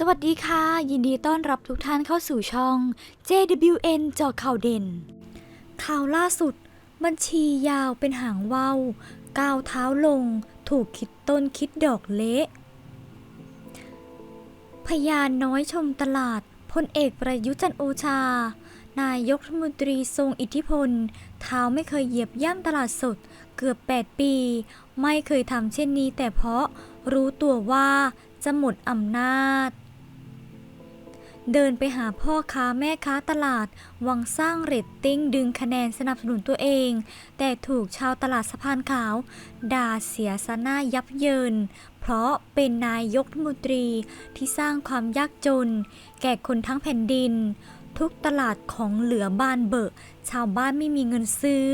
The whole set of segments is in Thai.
สวัสดีค่ะ ยินดีต้อนรับทุกท่านเข้าสู่ช่อง JWN จอข่าวเด่น ข่าวล่าสุด บัญชียาวเป็นหางว่าวก้าวเท้าลง ถูกคิดต้นคิดดอกเละ พยานน้อยชมตลาดพลเอกประยุทธ์จันโอชา นายกรัฐมนตรีทรงอิทธิพล เท้าไม่เคยเหยียบย่ำตลาดสด เกือบ 8 ปี ไม่เคยทำเช่นนี้แต่เพราะรู้ตัวว่าจะหมดอำนาจ เดินไปหาพ่อค้าแม่ค้าตลาดหวังสร้างเรตติ้งดึงคะแนนสนับสนุนตัวเอง แต่ถูกชาวตลาดสะพานขาว ด่าเสียสะหน้ายับเยิน เพราะเป็นนายกรัฐมนตรีที่สร้างความยากจน แก่คนทั้งแผ่นดิน ทุกตลาดของเหลือบานเบอะชาวบ้านไม่มีเงินซื้อ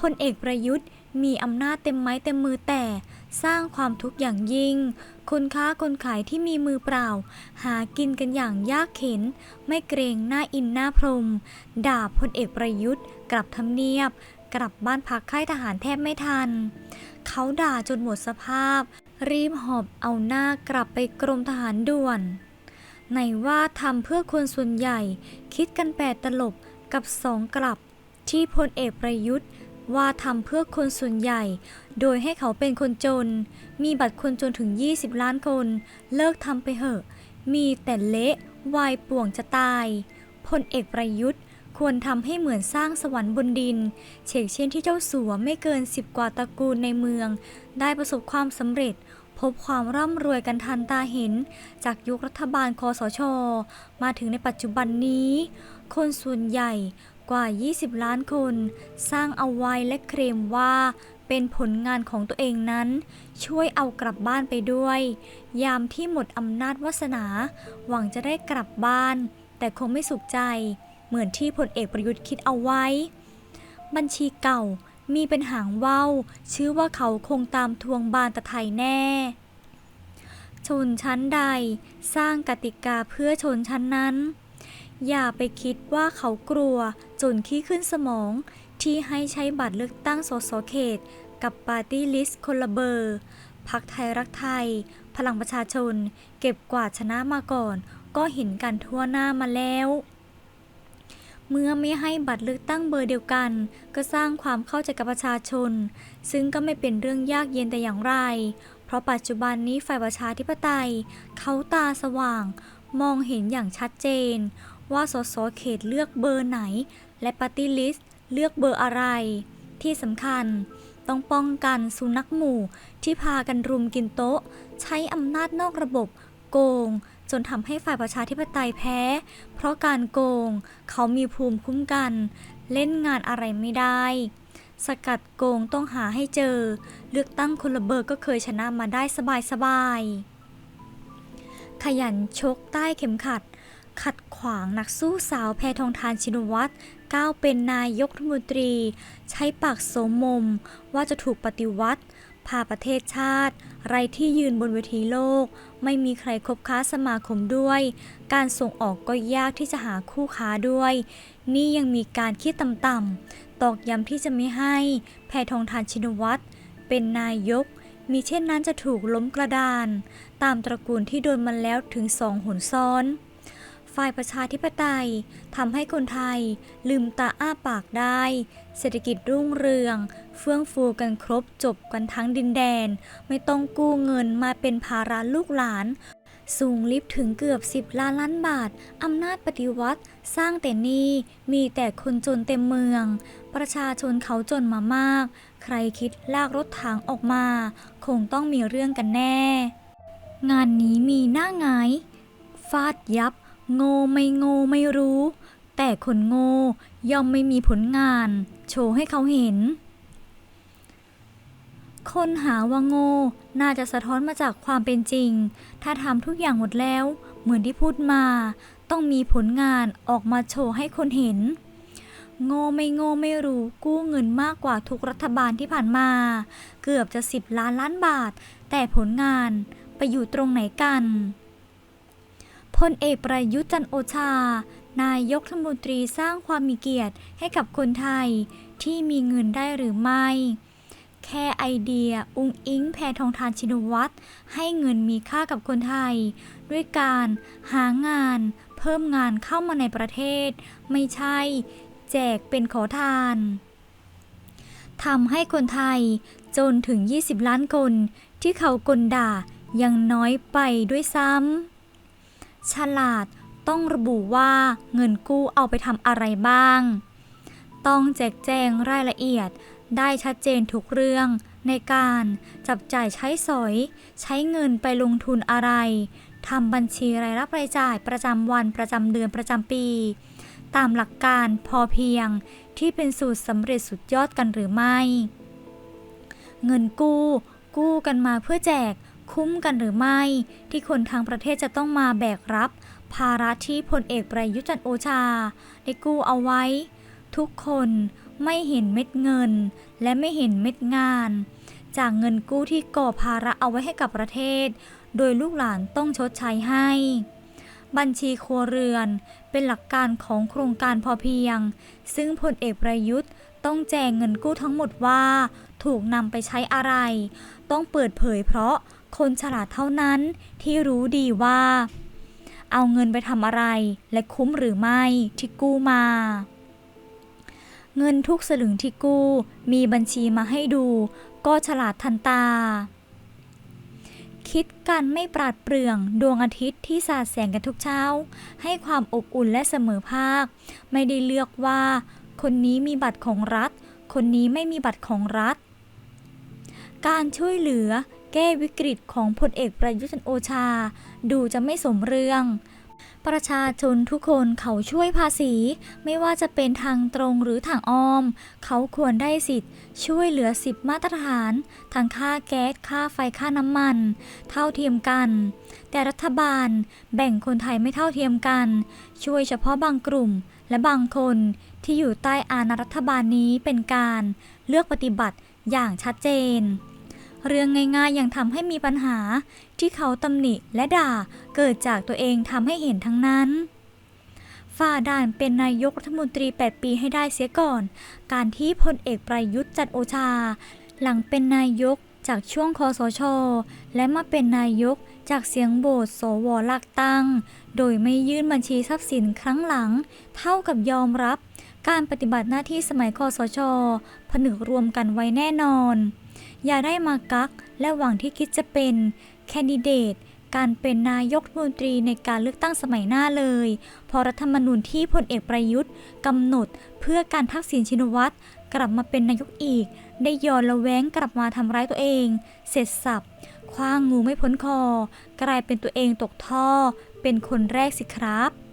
พลเอกประยุทธ์มีอำนาจเต็มไม้เต็มมือแต่สร้างความทุกข์อย่างยิ่ง คนค้าคนขายที่มีมือเปล่า หากินกันอย่างยากเข็น ไม่เกรงหน้าอินหน้าพรม ด่าพลเอกประยุทธ์ กลับทำเนียบ กลับบ้านพักค่ายทหารแทบไม่ทัน เขาด่าจนหมดสภาพ รีบหอบเอาหน้ากลับไปกรมทหารด่วนไหนว่าทำเพื่อคนส่วนใหญ่ คิดกันแปดตลบกับสองกลับที่พลเอกประยุทธ์ ว่าทำเพื่อคนส่วนใหญ่ โดยให้เขาเป็นคนจน มีบัตรคนจนถึง 20 ล้านคน เลิกทำไปเหอะ มีแต่เละวายป่วงจะตายพลเอกประยุทธ์ควรทำให้เหมือนสร้างสวรรค์บนดินเช่นเช่นที่เจ้าสัวไม่เกิน10กว่าตระกูลในเมือง ได้ประสบความสำเร็จ พบความร่ำรวยกันทันตาเห็น จากยุครัฐบาลคอสช มาถึงในปัจจุบันนี้ คนส่วนใหญ่ กว่า 20 ล้านคน สร้างเอาไว้และเคลมว่าเป็นผลงานของตัวเองนั้น ช่วยเอากลับบ้านไปด้วย ยามที่หมดอำนาจวาสนา หวังจะได้กลับบ้าน แต่คงไม่สุขใจ เหมือนที่พลเอกประยุทธ์คิดเอาไว้ บัญชีเก่ามีเป็นหางว่าวชื่อว่าเขาคงตามทวงบานตะไทยแน่ ชนชั้นใด สร้างกติกาเพื่อชนชั้นนั้น อย่าไปคิดว่าเขากลัวจนขี้ขึ้นสมอง ที่ให้ใช้บัตรเลือกตั้งสสเขต กับปาร์ตี้ลิสต์คนละเบอร์พักไทยรักไทย พลังประชาชน เก็บกวาดชนะมาก่อน ก็เห็นกันทั่วหน้ามาแล้ว เมื่อไม่ให้บัตรเลือกตั้งเบอร์เดียวกัน ก็สร้างความเข้าใจกับประชาชน ซึ่งก็ไม่เป็นเรื่องยากเย็นแต่อย่างไร เพราะปัจจุบันนี้ฝ่ายประชาธิปไตย เขาตาสว่าง มองเห็นอย่างชัดเจน ว่าสสเขตเลือกเบอร์ไหน และปาร์ตี้ลิสต์เลือกเบอร์อะไร ที่สำคัญต้องป้องกันสุนัขหมู่ที่พากันรุมกินโต๊ะ ใช้อำนาจนอกระบบโกง จนทำให้ฝ่ายประชาธิปไตยแพ้ เพราะการโกง เขามีภูมิคุ้มกัน เล่นงานอะไรไม่ได้ สกัดโกงต้องหาให้เจอ เลือกตั้งคนละเบอร์ก็เคยชนะมาได้สบายๆขยันชกใต้เข็มขัด ขัดขวางนักสู้สาวแพทองทานชินวัตรก้าวเป็นนายกรัฐมนตรี ใช้ปากโสมมม ว่าจะถูกปฏิวัติ พาประเทศชาติ ไรที่ยืนบนเวทีโลก ไม่มีใครคบค้าสมาคมด้วย การส่งออกก็ยากที่จะหาคู่ค้าด้วย นี่ยังมีการคิดต่ำๆตอกย้ำที่จะไม่ให้ แพทองทานชินวัตรเป็นนายกมีเช่นนั้นจะถูกล้มกระดาน ตามตระกูลที่โดนมาแล้วถึงสองหนซ้อน ฝ่ายประชาธิปไตยทำให้คนไทยลืมตาอ้าปากได้ เศรษฐกิจรุ่งเรือง เฟื่องฟูกันครบจบกันทั้งดินแดน ไม่ต้องกู้เงินมาเป็นภาระลูกหลาน สูงลิฟถึงเกือบ 10 ล้านล้านบาท อำนาจปฏิวัติ สร้างแต่นี้มีแต่คนจนเต็มเมือง ประชาชนเขาจนมามาก ใครคิดลากรถถังออกมา คงต้องมีเรื่องกันแน่ งานนี้มีหน้าหงายฟาดยับ โง่ไม่โง่ไม่รู้ แต่คนโง่ย่อมไม่มีผลงาน โชว์ให้เขาเห็น คนหาว่าโง่น่าจะสะท้อนมาจากความเป็นจริง ถ้าทำทุกอย่างหมดแล้ว เหมือนที่พูดมา ต้องมีผลงานออกมาโชว์ให้คนเห็น โง่ไม่โง่ไม่รู้กู้เงินมากกว่าทุกรัฐบาลที่ผ่านมา เกือบจะ10ล้านล้านบาท แต่ผลงานไปอยู่ตรงไหนกัน พลเอกประยุทธ์จันโอชา นายกรัฐมนตรีสร้างความมีเกียรติให้กับคนไทยที่มีเงินได้หรือไม่ แค่ไอเดียอุงอิงแพทองทานชินวัตรให้เงินมีค่ากับคนไทย ด้วยการหางาน เพิ่มงานเข้ามาในประเทศ ไม่ใช่ แจกเป็นขอทานทำให้คนไทยจนถึง 20 ล้านคน ที่เขากลด่ายังน้อยไปด้วยซ้ำ ฉลาดต้องระบุว่าเงินกู้เอาไปทำอะไรบ้าง ต้องแจกแจงรายละเอียดได้ชัดเจนทุกเรื่อง ในการจับจ่ายใช้สอย ใช้เงินไปลงทุนอะไรทำบัญชีรายรับรายจ่ายประจำวันประจำเดือนประจำปี ตามหลักการพอเพียงที่เป็นสูตรสำเร็จสุดยอดกันหรือไม่ เงินกู้ กู้กันมาเพื่อแจก คุ้มกันหรือไม่ ที่คนทางประเทศจะต้องมาแบกรับ ภาระที่พลเอกประยุทธ์จันโอชา ได้กู้เอาไว้ ทุกคนไม่เห็นเม็ดเงิน และไม่เห็นเม็ดงาน จากเงินกู้ที่ก่อภาระเอาไว้ให้กับประเทศ โดยลูกหลานต้องชดใช้ให้ บัญชีครัวเรือนเป็นหลักการของโครงการพอเพียง ซึ่งพลเอกประยุทธ์ต้องแจงเงินกู้ทั้งหมดว่า ถูกนำไปใช้อะไร ต้องเปิดเผยเพราะ คนฉลาดเท่านั้นที่รู้ดีว่า เอาเงินไปทำอะไร และคุ้มหรือไม่ที่กู้มา เงินทุกสลึงที่กู้ มีบัญชีมาให้ดู ก็ฉลาดทันตา คิดกันไม่ปราดเปรื่องดวงอาทิตย์ที่สาดแสงกันทุกเช้า ให้ความอบอุ่นและเสมอภาค ไม่ได้เลือกว่า คนนี้มีบัตรของรัฐ คนนี้ไม่มีบัตรของรัฐการช่วยเหลือ แก้วิกฤตของพลเอกประยุทธ์จันโอชา ดูจะไม่สมเรื่อง ประชาชนทุกคนเขาช่วยภาษี ไม่ว่าจะเป็นทางตรงหรือทางอ้อม เขาควรได้สิทธิ์ ช่วยเหลือสิบมาตรฐานทางค่าแก๊สค่าไฟค่าน้ำมัน เท่าเทียมกัน แต่รัฐบาลแบ่งคนไทยไม่เท่าเทียมกัน ช่วยเฉพาะบางกลุ่มและบางคนที่อยู่ใต้อาณารัฐบาลนี้เป็นการเลือกปฏิบัติอย่างชัดเจน เรื่องง่ายๆยังทำให้มีปัญหา ที่เขาตำหนิและด่าเกิดจากตัวเองทำให้เห็นทั้งนั้นฝ่าด่านเป็นนายกรัฐมนตรี 8 ปีให้ได้เสียก่อน การที่พลเอกประยุทธ์จันโอชา หลังเป็นนายกจากช่วงคอสช และมาเป็นนายกจากเสียงโบสสวหลักตั้ง โดยไม่ยื่นบัญชีทรัพย์สินครั้งหลัง เท่ากับยอมรับ การปฏิบัติหน้าที่สมัยคอสช ผนึกรวมกันไว้แน่นอน อย่าได้มากัก และหวังที่คิดจะเป็นแคนดิเดตการเป็นนายกรัฐมนตรีในการเลือกตั้งสมัยหน้าเลยเพอรัฐธรรมนูญที่พลเอกประยุทธ์กำหนดเพื่อการทักษิณชินวัตรกลับมาเป็นนายกอีก ได้ย้อนละแวงกลับมาทำร้ายตัวเอง เสร็จสับคว้างงูไม่พ้นคอ กลายเป็นตัวเองตกท่อ เป็นคนแรกสิครับ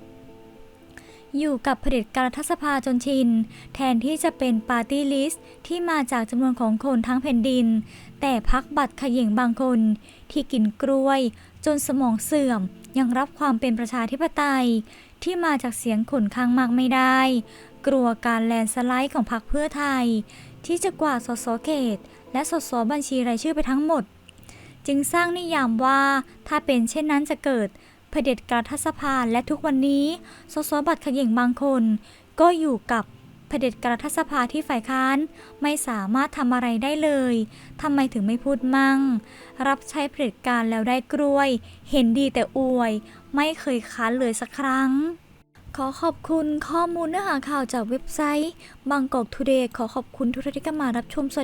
อยู่กับผด็จการรัฐสภาจนชิน แทนที่จะเป็นปาร์ตี้ลิสต์ที่มาจากจำนวนของคนทั้งแผ่นดิน แต่พักบัตรขย่งบางคน ที่กินกล้วย จนสมองเสื่อม ยังรับความเป็นประชาธิปไตย ที่มาจากเสียงขนข้างมากไม่ได้ กลัวการแลนสไลด์ของพรรคเพื่อไทย ที่จะกวาดสสเขต และสสบัญชีรายชื่อไปทั้งหมด จึงสร้างนิยามว่าถ้าเป็นเช่นนั้นจะเกิด เผด็จการรัฐสภาและทุกวันนี้สสบัตรขย่งบางคน ก็อยู่กับเผด็จการรัฐสภาที่ฝ่ายค้าน ไม่สามารถทำอะไรได้เลยทำไมถึงไม่พูดมั่ง รับใช้เผด็จการแล้วได้กล้วย เห็นดีแต่อวย ไม่เคยค้านเลยสักครั้ง ขอขอบคุณข้อมูลเนื้อหาข่าวจากเว็บไซต์บางกอกทูเดย์ขอขอบคุณทุกท่านที่เข้ามารับชมสวัส